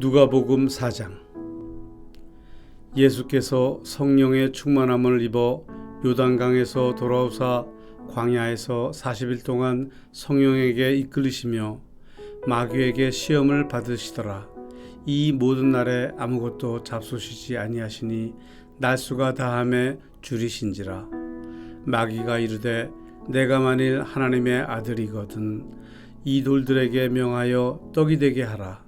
누가복음 4장. 예수께서 성령의 충만함을 입어 요단강에서 돌아오사 광야에서 40일 동안 성령에게 이끌리시며 마귀에게 시험을 받으시더라. 이 모든 날에 아무것도 잡수시지 아니하시니 날수가 다함에 줄이신지라. 마귀가 이르되 내가 만일 하나님의 아들이거든 이 돌들에게 명하여 떡이 되게 하라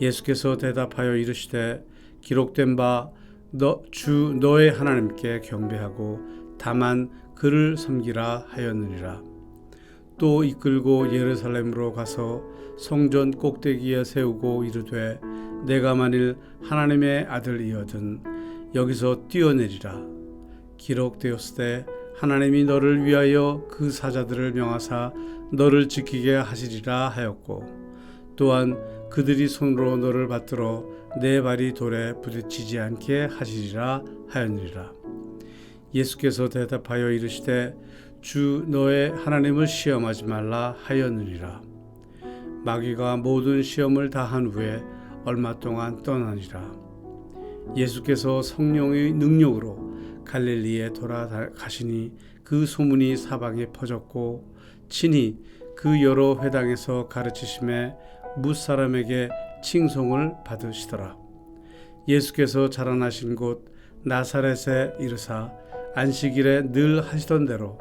예수께서 대답하여 이르시되 기록된 바주 너의 하나님께 경배하고 다만 그를 섬기라 하였느니라. 또 이끌고 예루살렘으로 가서 성전 꼭대기에 세우고 이르되 내가 만일 하나님의 아들이거든 여기서 뛰어내리라. 기록되었으되 하나님이 너를 위하여 그 사자들을 명하사 너를 지키게 하시리라 하였고 또한 그들이 손으로 너를 받들어 내 발이 돌에 부딪히지 않게 하시리라 하였느니라. 예수께서 대답하여 이르시되 주 너의 하나님을 시험하지 말라 하였느니라. 마귀가 모든 시험을 다한 후에 얼마 동안 떠나니라. 예수께서 성령의 능력으로 갈릴리에 돌아가시니 그 소문이 사방에 퍼졌고 친히 그 여러 회당에서 가르치심에 무사람에게 칭송을 받으시더라. 예수께서 자라나신 곳 나사렛에 이르사 안식일에 늘 하시던 대로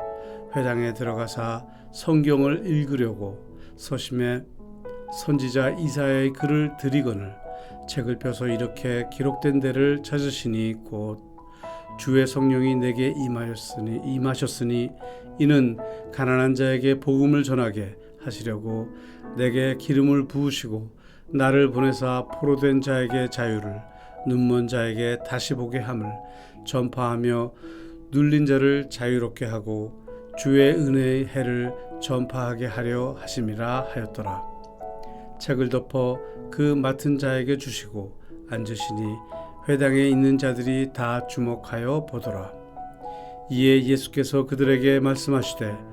회당에 들어가사 성경을 읽으려고 서심에 선지자 이사야의 글을 드리거늘 책을 펴서 이렇게 기록된 데를 찾으시니 곧 주의 성령이 내게 임하였으니 임하셨으니 이는 가난한 자에게 복음을 전하게 하시려고 내게 기름을 부으시고 나를 보내사 포로된 자에게 자유를 눈먼 자에게 다시 보게 함을 전파하며 눌린 자를 자유롭게 하고 주의 은혜의 해를 전파하게 하려 하심이라 하였더라. 책을 덮어 그 맡은 자에게 주시고 앉으시니 회당에 있는 자들이 다 주목하여 보더라. 이에 예수께서 그들에게 말씀하시되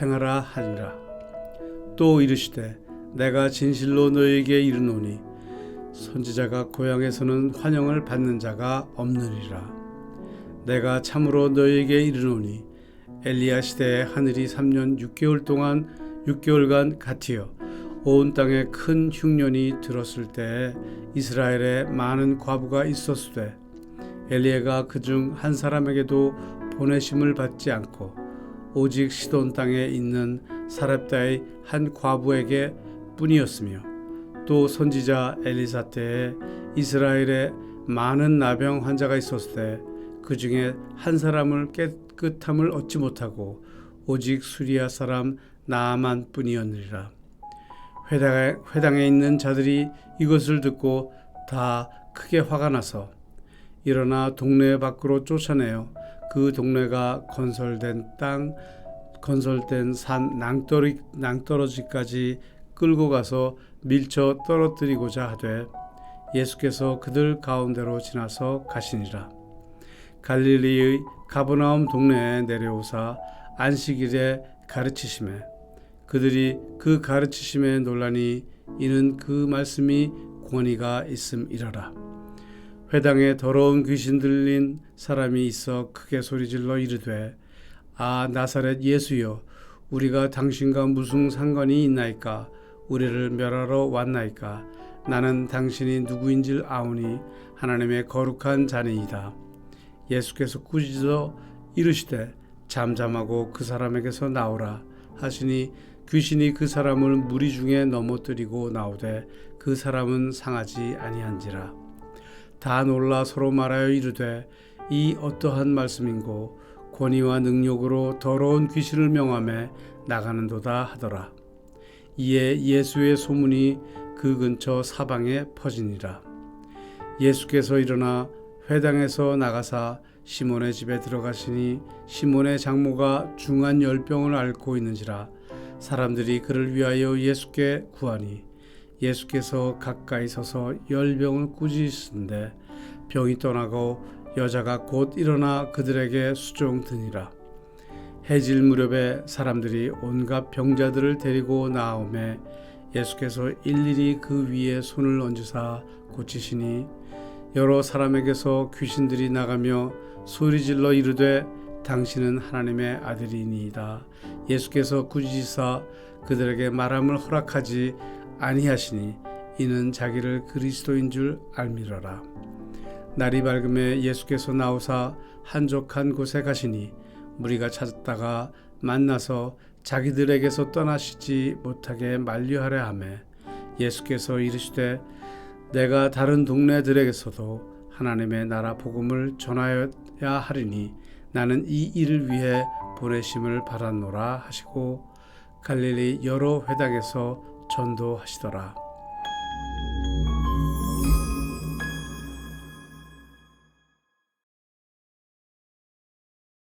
행하라 하리라. 또 이르시되 내가 진실로 너에게 이르노니 선지자가 고향에서는 환영을 받는 자가 없느니라. 내가 참으로 너에게 이르노니 엘리야 시대에 하늘이 3년 6개월 동안 6개월간 같이어 온 땅에 큰 흉년이 들었을 때 이스라엘에 많은 과부가 있었으되 엘리야가 그중 한 사람에게도 보내심을 받지 않고 오직 시돈 땅에 있는 사렙다의 한 과부에게 뿐이었으며 또 선지자 엘리사 때에 이스라엘에 많은 나병 환자가 있었을 때 그 중에 한 사람을 깨끗함을 얻지 못하고 오직 수리아 사람 나만 뿐이었느니라. 회당에, 회당에 있는 자들이 이것을 듣고 다 크게 화가 나서 일어나 동네 밖으로 쫓아내어 그 동네가 건설된 땅, 건설된 산 낭떠러, 낭떠러지까지 끌고 가서 밀쳐 떨어뜨리고자 하되 예수께서 그들 가운데로 지나서 가시니라. 갈릴리의 가버나움 동네에 내려오사 안식일에 가르치심에 그들이 그 가르치심에 논란이 이는 그 말씀이 권위가 있음이라라. 회당에 더러운 귀신 들린 사람이 있어 크게 소리질러 이르되 아 나사렛 예수여 우리가 당신과 무슨 상관이 있나이까? 우리를 멸하러 왔나이까? 나는 당신이 누구인줄 아오니 하나님의 거룩한 자니이다. 예수께서 꾸짖어 이르시되 잠잠하고 그 사람에게서 나오라 하시니 귀신이 그 사람을 무리 중에 넘어뜨리고 나오되 그 사람은 상하지 아니한지라 다 놀라 서로 말하여 이르되 이 어떠한 말씀인고 권위와 능력으로 더러운 귀신을 명함에 나가는도다 하더라. 이에 예수의 소문이 그 근처 사방에 퍼지니라. 예수께서 일어나 회당에서 나가사 시몬의 집에 들어가시니 시몬의 장모가 중한 열병을 앓고 있는지라 사람들이 그를 위하여 예수께 구하니 예수께서 가까이 서서 열병을 꾸짖으신데 병이 떠나고 여자가 곧 일어나 그들에게 수종 드니라 해질 무렵에 사람들이 온갖 병자들을 데리고 나오매 예수께서 일일이 그 위에 손을 얹으사 고치시니 여러 사람에게서 귀신들이 나가며 소리질러 이르되 당신은 하나님의 아들이니이다. 예수께서 꾸짖으사 그들에게 말함을 허락하지 아니하시니 이는 자기를 그리스도인 줄 알미러라. 날이 밝음에 예수께서 나오사 한적한 곳에 가시니 무리가 찾았다가 만나서 자기들에게서 떠나시지 못하게 만류하려 하매 예수께서 이르시되 내가 다른 동네들에게서도 하나님의 나라 복음을 전하여야 하리니 나는 이 일을 위해 보내심을 받았노라 하시고 갈릴리 여러 회당에서 전도하시더라.